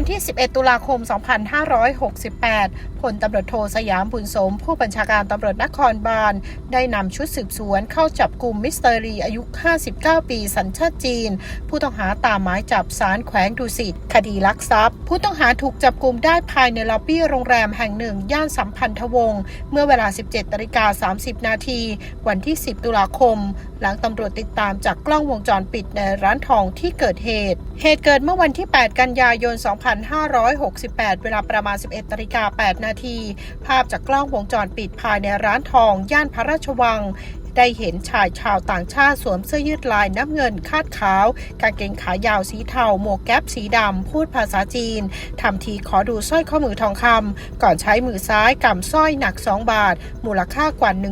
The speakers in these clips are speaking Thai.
วันที่ 11 ตุลาคม 2568 พลตำรวจโทสยามบุญสม ผู้บัญชาการตำรวจนครบาล ได้นำชุดสืบสวนเข้าจับกลุ่มมิสเตอร์รีอายุ 59 ปีสัญชาติจีน ผู้ต้องหาตามหมายจับสารแขวงดุสิต คดีลักทรัพย์ ผู้ต้องหาถูกจับกลุ่มได้ภายในล็อบบี้โรงแรมแห่งหนึ่ง ย่านสัมพันธวงศ์ เมื่อเวลา 17นาฬิกา30 นาที วันที่ 10 ตุลาคมหลังตำรวจติดตามจากกล้องวงจรปิดในร้านทองที่เกิดเหตุ เหตุเกิดเมื่อวันที่ 8 กันยายน 2568 เวลาประมาณ 11นาฬิกา8นาที ภาพจากกล้องวงจรปิดภายในร้านทอง ย่านพระราชวัง ได้เห็นชายชาวต่างชาติสวมเสื้อยืดลายน้ำเงินคาดขาว กางเกงขายาวสีเทาหมวกแก๊ปสีดำ พูดภาษาจีนทำทีขอดูสร้อยข้อมือทองคำก่อนใช้มือซ้ายกำสร้อยหนัก 2 บาท มูลค่ากว่า 1 1 1 0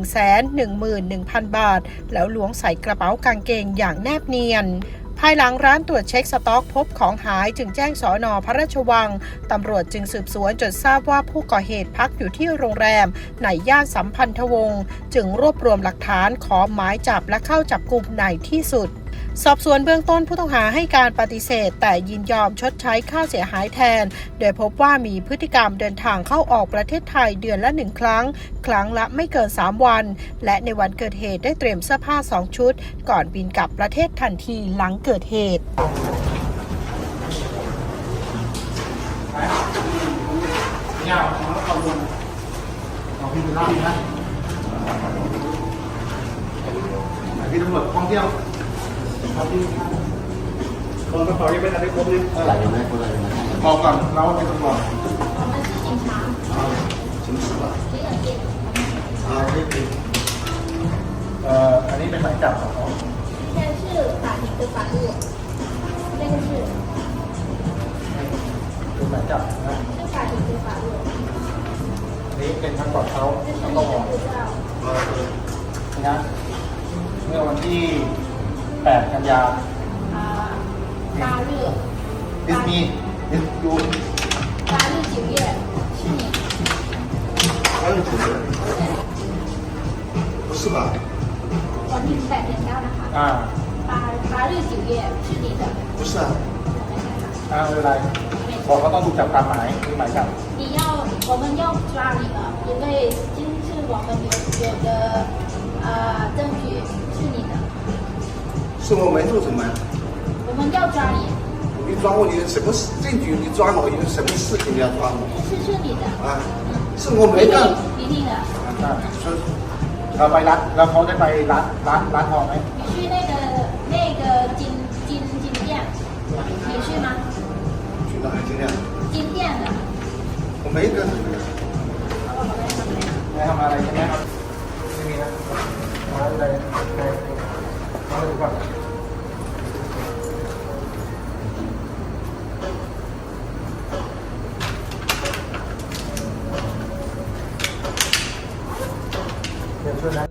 0 0 บาท แล้วล้วงใส่กระเป๋ากางเกงอย่างแนบเนียน ภายหลังร้านตรวจเช็คสต็อกพบของหายจึงแจ้งสอนอพระราชวัง ตำรวจจึงสืบสวนจนทราบว่าผู้ก่อเหตุพักอยู่ที่โรงแรม ในย่านสัมพันธวงศ์จึงรวบรวมหลักฐานขอหมายจับและเข้าจับกลุ่มในที่สุด สอบสวนเบื้องต้นผู้ต้องหาให้การปฏิเสธ แต่ยินยอมชดใช้ค่าเสียหายแทน โดยพบว่ามีพฤติกรรมเดินทางเข้าออกประเทศไทยเดือนละหนึ่งครั้ง ครั้งละไม่เกิน 3 วัน และในวันเกิดเหตุได้เตรียมเสื้อผ้า 2 ชุด ก่อนบินกลับประเทศทันทีหลังเกิดเหตุพี่ตำรวจท่องเที่ยว คนกระเป๋ายังไม่ทันได้ครบเลยอะไรกันนะคอะไรกันนะอก่อนเราเป็นตำรวจชิ้นสามเอนที่ติเอ่ออันนี้เป็นหมายจับของเขาแค่ชื่อฝากผิดคือฝากนชื่อคือหมายจับนะชื่อปากผิดากอื่นนี้เป็นทางกอดเขาต้องรอนะเมื่อวันที่ 8 กันยา 啊，八日， ดิสนีย์ดิสยู 八日九月，去年，八十九岁，不是吧？我们百年高的哈， อ่า 八八日九月是你的，不是啊， อ่าไม่เป็นไรบอกเขาต้องถูกจับตามหมายมีหมายจับ 你要我们要抓你了，因为今是我们有有的呃证据是你的， 是我没做什么呀？我们要抓你。你抓我，你有什么证据？你抓我，有什么事情你要抓我？是是你的。啊，是我没干。你定的。啊，说，啊，买蓝蓝袍的，买蓝蓝蓝袍没？你去那个那个金金金店，你去吗？去哪金店？金店的。我没干什么。好好好，来，好吧，来，来。Yeah,